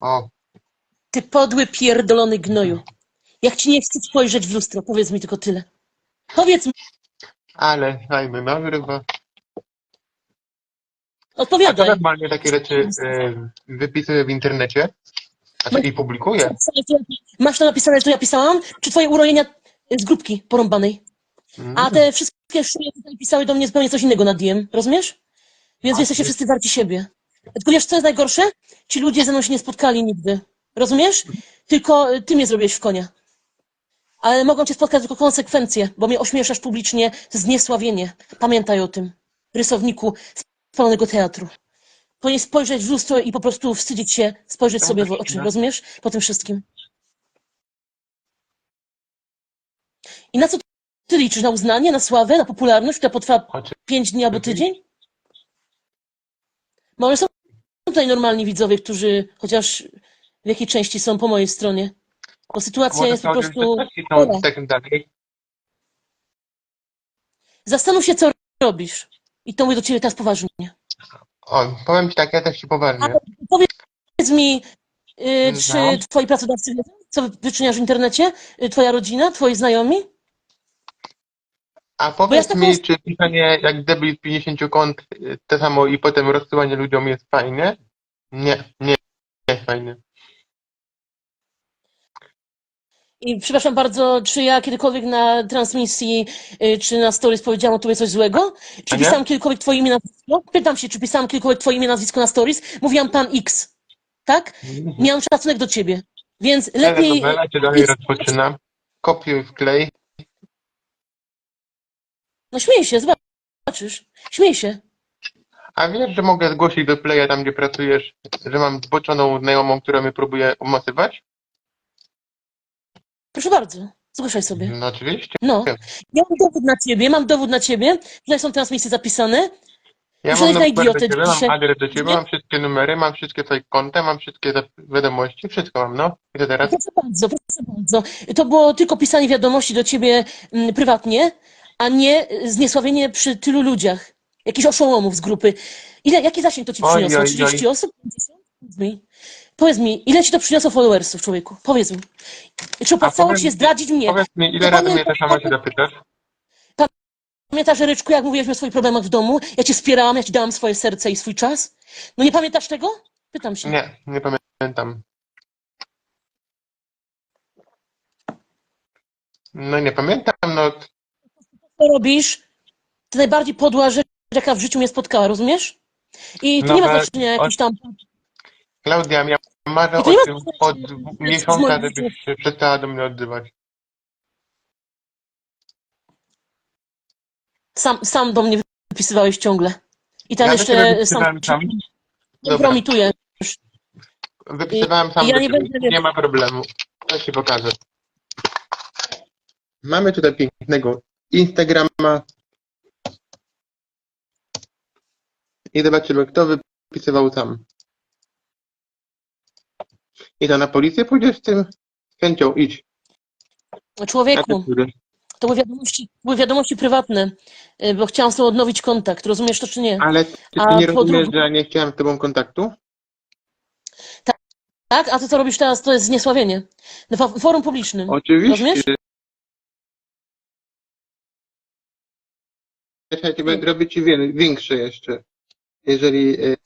O, Ty podły, pierdolony gnoju. Jak ci nie chce spojrzeć w lustro, powiedz mi tylko tyle. Powiedz mi, ale fajny nagrywa. A to odpowiadaj. normalnie takie rzeczy e, wypisuję w internecie? Znaczy i publikuję? Masz to napisane, co ja pisałam? Czy twoje urojenia z grupki porąbanej? A te wszystkie szuje tutaj pisały do mnie zupełnie coś innego na DM, rozumiesz? Więc A, jesteście ty- wszyscy warci siebie. Tylko wiesz, co jest najgorsze? Ci ludzie ze mną się nie spotkali nigdy. Rozumiesz? Tylko y, ty mnie zrobiłeś w konia. Ale mogą cię spotkać tylko konsekwencje, bo mnie ośmieszasz publicznie, zniesławienie. Pamiętaj o tym, rysowniku spalonego teatru. Powinien spojrzeć w lustro i po prostu wstydzić się, spojrzeć sobie w oczy, rozumiesz? Po tym wszystkim. I na co ty liczysz? Na uznanie, na sławę, na popularność, która potrwa pięć dni albo tydzień? Może są tutaj normalni widzowie, którzy chociaż w jakiej części są po mojej stronie. Bo sytuacja jest po prostu... Zastanów się, co robisz. I to mówię do ciebie teraz poważnie. O, powiem ci tak, ja też ci poważnie. Powiedz mi, y, No. czy twoi pracodawcy wiedzą, co wyczyniasz w internecie? Y, Twoja rodzina, twoi znajomi? A ja powiedz taką- mi, czy pisanie jak debil z 50 kont y, to samo i potem rozsyłanie ludziom jest fajne? Nie, nie, nie jest fajne. I przepraszam bardzo, czy ja kiedykolwiek na transmisji, y, czy na stories powiedziałam o tobie coś złego? Czy A nie? pisałam kiedykolwiek twoje imię, nazwisko? Pytam się, czy pisałam kiedykolwiek twoje imię, nazwisko na stories? Mówiłam pan X, tak? Miałam szacunek do ciebie, więc lepiej... Telewizja cię dalej rozpoczynam. Kopiuj, wklej. No śmiej się, zobaczysz. Śmiej się. A wiesz, że mogę zgłosić do Playa tam, gdzie pracujesz, że mam zboczoną znajomą, która mnie próbuje umasywać? Proszę bardzo, zgłaszaj sobie. No oczywiście. No. Ja mam dowód na ciebie, mam dowód na ciebie. Tutaj są transmisje zapisane. Ja Że mam na numer idiotę do ciebie, mam adres do ciebie, mam wszystkie numery, mam wszystkie twoje konta, mam wszystkie za- wiadomości, wszystko mam, no. I teraz? Proszę bardzo, proszę bardzo. To było tylko pisanie wiadomości do ciebie mm, prywatnie, a nie zniesławienie przy tylu ludziach. Jakichś oszołomów z grupy. Ile, jaki zasięg to ci Oj, przyniosło? oj, 30 osób? 50? Powiedz mi. Powiedz mi, ile ci to przyniosło followersów, człowieku? Powiedz mi. Czy opłacało ci się zdradzić mnie? Powiedz mi, ile razy mnie ta sama się zapytasz? Pamiętasz, Ryczku, jak mówiłeś mi o swoich problemach w domu? Ja cię wspierałam, ja ci dałam swoje serce i swój czas? No nie pamiętasz tego? Pytam się. Nie, nie pamiętam. No nie pamiętam, no. Co robisz, to najbardziej podła rzecz, jaka w życiu mnie spotkała, rozumiesz? I to No nie ma ale znaczenia jakiś tam... Klaudia, ja marzę I to nie o ma tym znaczenia, od jest miesiąca, moim żebyś się przestała do mnie odzywać. Sam, sam do mnie wypisywałeś ciągle. I tam Ja do ciebie jeszcze sam wypisywałem sam. Dobra. Wypisywałem sam ja do nie ciebie. będę- Nie ma problemu. To ci pokażę. Mamy tutaj pięknego Instagrama. I zobaczymy, kto wypisywał sam. I to na policję pójdziesz z tym? Z chęcią, idź. Człowieku, to były wiadomości, były wiadomości prywatne, y, bo chciałam z tobą odnowić kontakt. Rozumiesz to, czy nie? Ale ty A nie rozumiesz, że nie chciałem z tobą kontaktu? Tak? A to, co robisz teraz, to jest zniesławienie. Na fo- forum publicznym. Oczywiście. Rozumiesz? Ci wie- większe jeszcze. Jeżeli y,